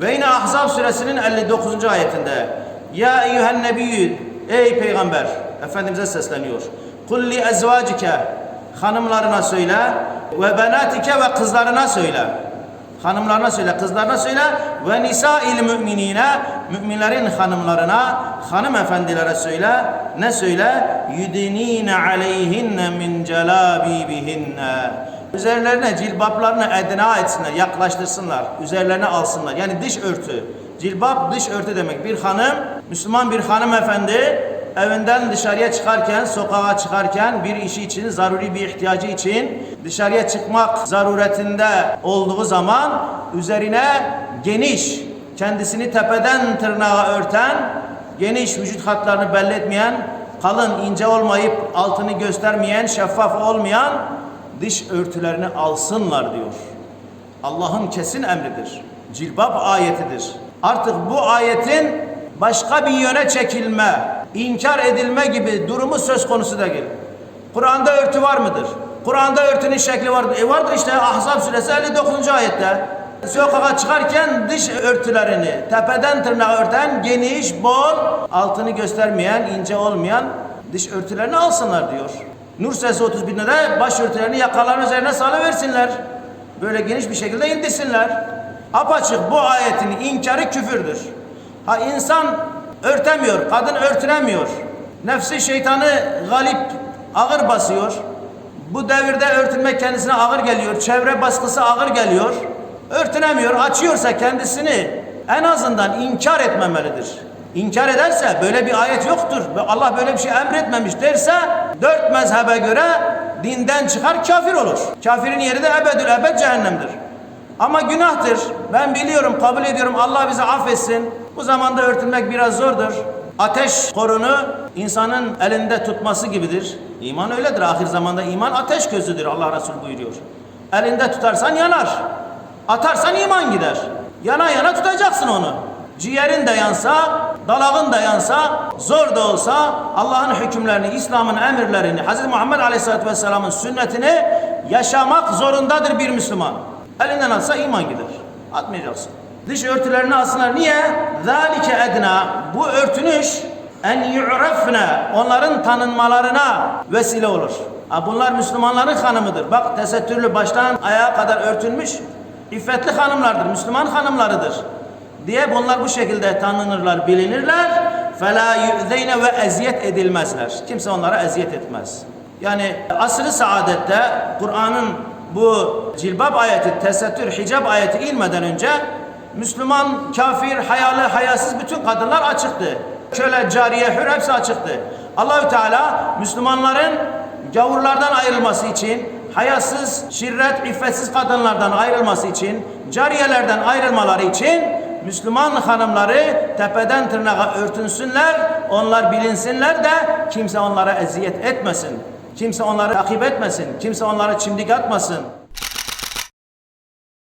Ve yine Ahzab suresinin 59. ayetinde Ya eyyühen nebiyyü Ey peygamber Efendimiz'e sesleniyor. Kul li ezvacike hanımlarına söyle ve benatike ve kızlarına söyle. Hanımlarına söyle, kızlarına söyle ve nisail müminine müminlerin hanımlarına, hanımefendilere söyle. Ne söyle? Yudinine aleyhinne min celabibihinne. Üzerlerine cilbaplarını edina etsinler, yaklaştırsınlar, üzerlerine alsınlar. Yani dış örtü. Cilbap dış örtü demek. Bir hanım, Müslüman bir hanımefendi evinden dışarıya çıkarken, sokağa çıkarken bir işi için, zaruri bir ihtiyacı için dışarıya çıkmak zaruretinde olduğu zaman üzerine geniş, kendisini tepeden tırnağa örten, geniş vücut hatlarını belli etmeyen, kalın, ince olmayıp altını göstermeyen, şeffaf olmayan dış örtülerini alsınlar diyor. Allah'ın kesin emridir. Cilbab ayetidir. Artık bu ayetin başka bir yöne çekilme, inkar edilme gibi durumu söz konusu değil. Kur'an'da örtü var mıdır? Kur'an'da örtünün şekli vardır. E vardır işte Ahzab suresi 59. ayette. Sokağa çıkarken dış örtülerini tepeden tırnağa örten geniş, bol, altını göstermeyen, ince olmayan dış örtülerini alsınlar diyor. Nur suresi 31'de de başörtülerini yakaların üzerine salıversinler. Böyle geniş bir şekilde indirsinler. Apaçık bu ayetin inkarı küfürdür. Ha insan örtemiyor, kadın örtünemiyor. Nefsi şeytanı galip, ağır basıyor. Bu devirde örtünmek kendisine ağır geliyor. Çevre baskısı ağır geliyor. Örtünemiyor, açıyorsa kendisini en azından inkar etmemelidir. İnkar ederse böyle bir ayet yoktur. ve Allah böyle bir şey emretmemiş derse dört mezhebe göre dinden çıkar kafir olur. Kafirin yeri de ebedül ebed cehennemdir. Ama günahtır. Ben biliyorum, kabul ediyorum. Allah bizi affetsin. Bu zamanda örtünmek biraz zordur. Ateş korunu insanın elinde tutması gibidir. İman öyledir. Ahir zamanda iman ateş közüdür Allah Resulü buyuruyor. Elinde tutarsan yanar. Atarsan iman gider. Yana yana tutacaksın onu. Ciğerin de yansa, dalağın da yansa, zor da olsa Allah'ın hükümlerini, İslam'ın emirlerini, Hz. Muhammed Aleyhisselatü Vesselam'ın sünnetini yaşamak zorundadır bir Müslüman. Elinden atsa iman gider. Atmayacaksın. Dış örtülerini alsınlar. Niye? ذَٰلِكَ edna. Bu örtünüş en yu'rafne onların tanınmalarına vesile olur. Ha, bunlar Müslümanların hanımıdır. Bak tesettürlü baştan ayağa kadar örtülmüş iffetli hanımlardır. Müslüman hanımlarıdır. diye bunlar bu şekilde tanınırlar, bilinirler. Fela yüzeyne ve eziyet edilmezler. Kimse onlara eziyet etmez. Yani asrı saadette Kur'an'ın bu cilbab ayeti, tesettür, hicab ayeti inmeden önce Müslüman, kafir, hayalı, hayasız bütün kadınlar açıktı. Köle, cariye, hür hepsi açıktı. Allahü Teala Müslümanların gavurlardan ayrılması için, hayasız, şirret, iffetsiz kadınlardan ayrılması için, cariyelerden ayrılmaları için Müslüman hanımları tepeden tırnağa örtünsünler, onlar bilinsinler de kimse onlara eziyet etmesin. Kimse onları takip etmesin. Kimse onlara çimdik atmasın.